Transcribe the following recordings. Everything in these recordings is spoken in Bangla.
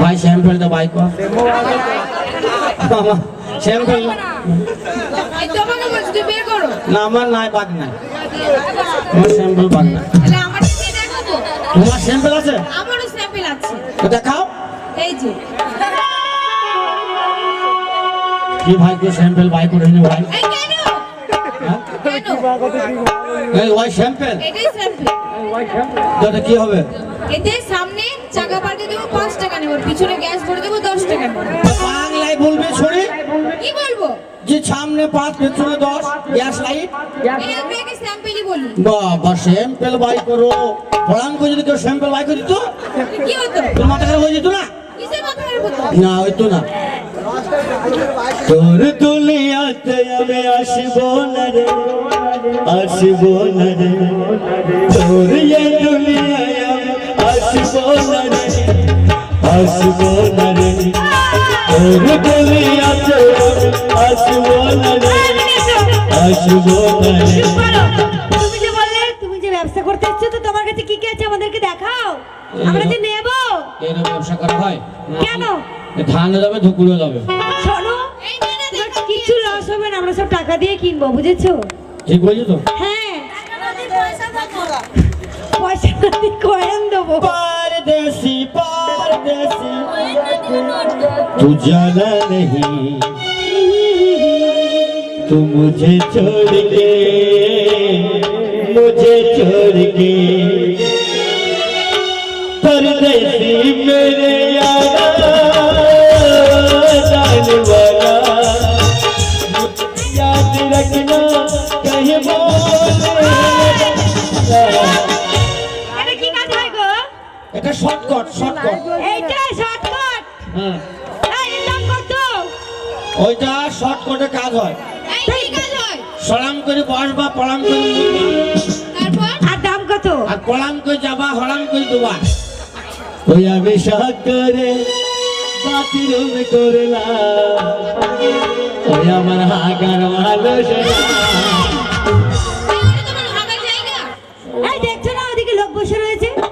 ভাই স্যাম্পল তো বাইক স্যাম্পল না আমার নাই বাগ নাই আমার স্যাম্পল বাগ নাই তোমার স্যাম্পল আছে আমারও স্যাম্পল আছে দেখাও এই যে কি ভাই স্যাম্পল বাই করে ভাই এই এটাই এটা কি হবে? এতে সামনে চাকা পাল্টে দেবো পাঁচ টাকা নেব পিছনে গ্যাস ভরে দেবো দশ টাকা বাংলায় বলবে কি বলব? যে সামনে পাঁচ পেছনে দশ গ্যাস লাইট স্যাম্পলই বলি। বাবা স্যাম্পল বাই করো। পড়ান করে যদি কেউ স্যাম্পল বাই করে দিত কি হতো? তোর মাথা খারাপ হয়ে যেত না? না হইতো না। তোর দুনিয়াতে আমি আসব না রে আসব না রে। তোর আমি আসব না রে আসব না রে। তোর আসব না রে আসব না রে। তুমি যে বললে তুমি যে ব্যবসা করতে এসছো তো তোমার কাছে কি কি আছে আমাদেরকে দেখাও? আমরা যে নেব। এরকম ব্যবসা করা হয়? কেন? ধান যাবে ধুকুলো যাবে শোনো এই না না দেখো কিছু লস হবে না আমরা সব টাকা দিয়ে কিনবো বুঝেছো ঠিক বলছো তো হ্যাঁ পয়সা দিয়ে কয়েন দেবো परदेसी परदेसी तू जाना नहीं तू मुझे छोड़ के যাবা হলাম করে দেবা ওই আমি সাহায্য করে বাথরুম করলাম। ওই আমার হাগার ভালো এই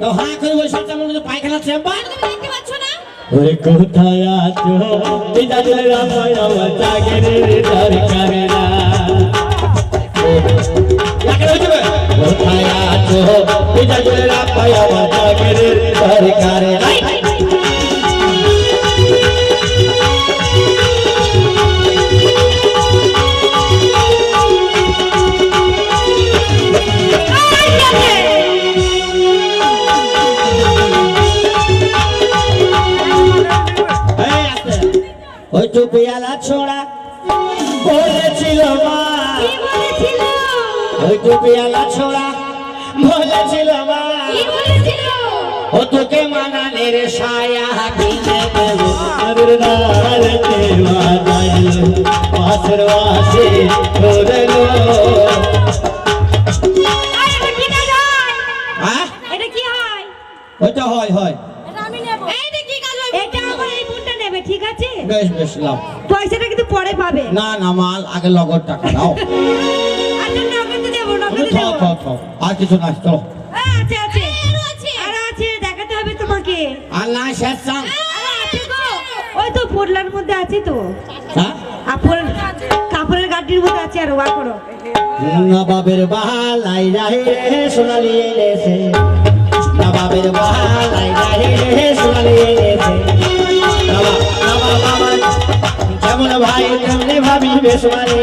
তো হ্যাঁ করে বসে আছে আমার পায়খানা চেম্বার। দেখতে পাচ্ছ না? ওরে কোথায় আছো? পিতা জলে রামায় আমার চাকরির দরকার। কোথায় আছো জলে রামায় আমার চাকরির দরকার নাই ওই ছোড়া বলেছিল? মা ওই টুপিয়ালা ছোড়া বলেছিল মা ও তোকে মানালে রে সায়া কিনে দেবো। আরে নারতে পাথর বাসে হয়? ওইটা হয় হয়। এইটা কি কাজ এটা আমার এই ফোনটা নেবে ঠিক আছে? বেশ বেশ লাভ পয়সাটা কিন্তু পরে পাবে। না না মাল আগে লগর টাকা দাও তুমি খাও খাও খাও আর কিছু না চলো। আছে আছে। আরও আছে। দেখাতে হবে তোমাকে। আর না শেষ চান ওই তো পোটলার মধ্যে আছে তো। হ্যাঁ? কাপড়ের গাড়ির মধ্যে আছে আর ওয়া করো। নবাবের বাহালাই রাহে রে সোনালি এলেছে নবাবের বাহালাই রাহে রে সোনালি এলেছে নবাব নবাব যেমন ভাই তেমনি ভাবি বেশ সোনালি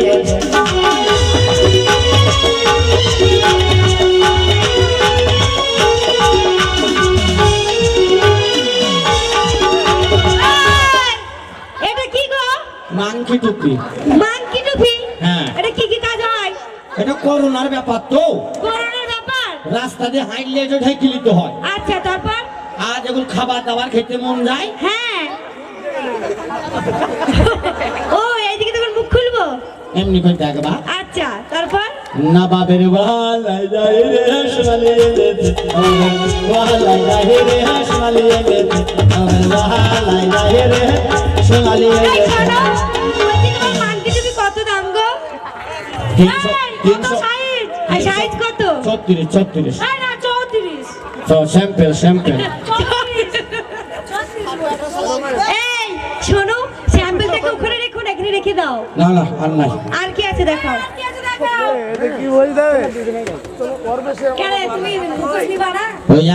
টুপি মানকি টুপি হ্যাঁ। এটা কি কি কাজ হয়? এটা করোনার ব্যাপার তো। করোনার ব্যাপার? রাস্তা দিয়ে হাঁটলে এটা ঢেকে নিতে হয়। আচ্ছা তারপর? আর যখন খাবার দাবার খেতে মন যায় হ্যাঁ। ও এইদিকে তখন মুখ খুলবো? এমনি করে দেখবা আচ্ছা তারপর? নবাবের বাহালাই রাহে রে সোনালি এলেছে বাহালাই রাহে রে এলেছে বাহালাই রাহে রে সোনালি তিনশো তিনশো সাইজ? আর কত? ছত্রিশ ছত্রিশ। এই না চৌত্রিশ। তো স্যাম্পেল স্যাম্পেল। এই শোনো স্যাম্পলটাকে ওখানে রেখো না এখানে রেখে দাও। না না আর নাই। আর কি আছে দেখাও?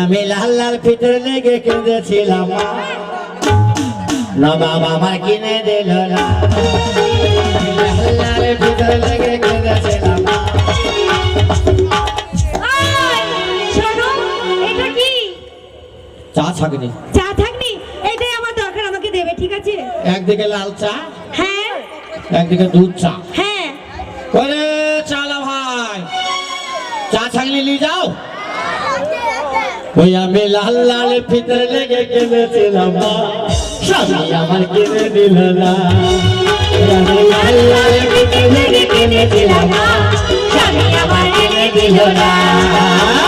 আমি লাল লাল ফিতর লেগে কেঁদেছিলাম। না বাবা আমার কিনে দিল না। লাল লাল লেগে চা ছাকনি চা থাকনি? এটাই আমার দরকার আমাকে দেবে ঠিক আছে? একদিকে লাল চা হ্যাঁ। একদিকে দুধ চা। হ্যাঁ। ওরে চালা ভাই চা ছাকনি নিয়ে যাও। ওই আমি লাল লাল ফিতর লেগে কেঁদেছিলাম মা। স্বামী আমার কিনে দিল না। আমি লাল। আমার দিল না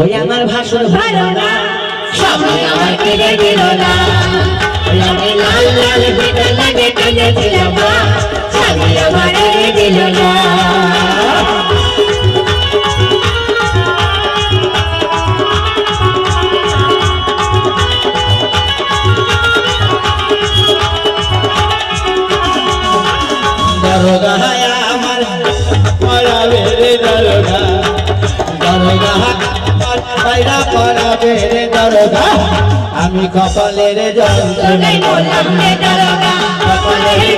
ওই আমার ভাষণ ভালো না। স্বামী আমার কেড়ে দিল না। ওই আমি লাল লাল বেটা লাগে কেঁদেছিলাম মা। স্বামী আমার কেড়ে দিল না। পায়রা পড়াবে রে দরগা। আমি কপালের দরগা। কপালের